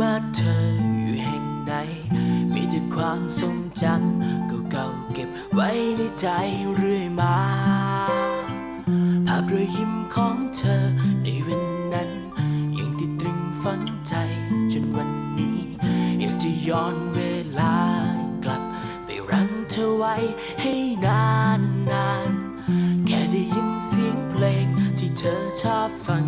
ว่าเธออยู่แห่งไหน มีแต่ความทรงจำเก่าๆเก็บไว้ในใจเรื่อยมา ภาพรอยยิ้มของเธอในวันนั้น ยังติดตรึงฝังใจจนวันนี้ อยากจะย้อนเวลากลับ ไปรังเธอไว้ให้นานนานๆแค่ได้ยินเสียงเพลงที่เธอชอบฟัง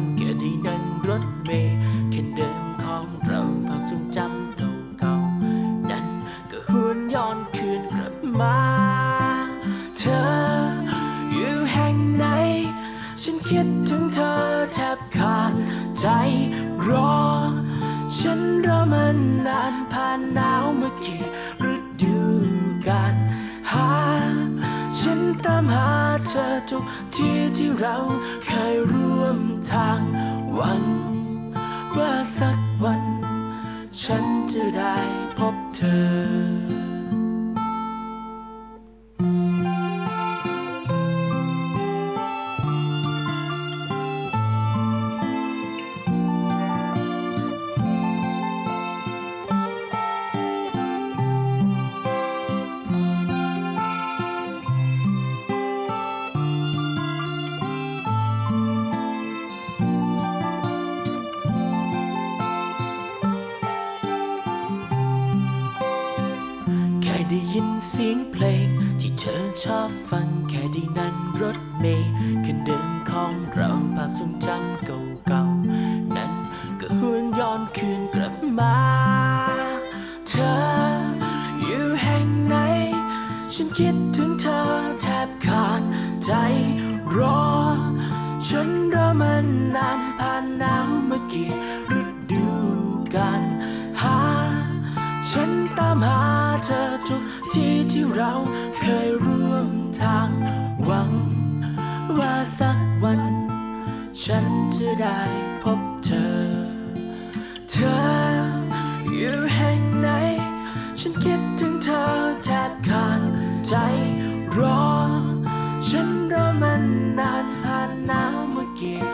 คิดถึงเธอแทบขาดใจรอ ฉันรอมันนานผ่านหนาวเมื่อกี่ฤดูกาลหา ฉันตามหาเธอทุกที่ที่เราเคยร่วมทางหวังว่าสักวัน ฉันจะได้พบเธอ ได้ยินเสียงเพลง ที่เธอชอบฟังแค่ได้นั่งรถเมล์คันเดิมของเราภาพทรงจำเก่าๆ นั้นก็หวนย้อนคืนกลับมา เธออยู่แห่งไหน ฉันคิดถึงเธอแทบขาดใจรอ ฉันรอมันนานผ่านหนาวเมื่อกี่ ที่ที่เราเคยร่วมทางหวัง ว่าสักวัน ฉันจะได้พบเธอ เธออยู่แห่งไหน ฉันคิดถึงเธอแทบขาดใจรอ ฉันรอมันนานผ่านหนาวเมื่อกี่ฤ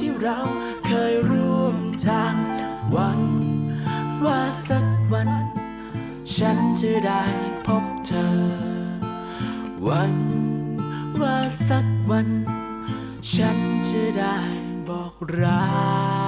ที่เราเคยร่วมทางหวังว่าสักวัน ฉันจะได้พบเธอหวังว่าสักวัน ฉันจะได้บอกรัก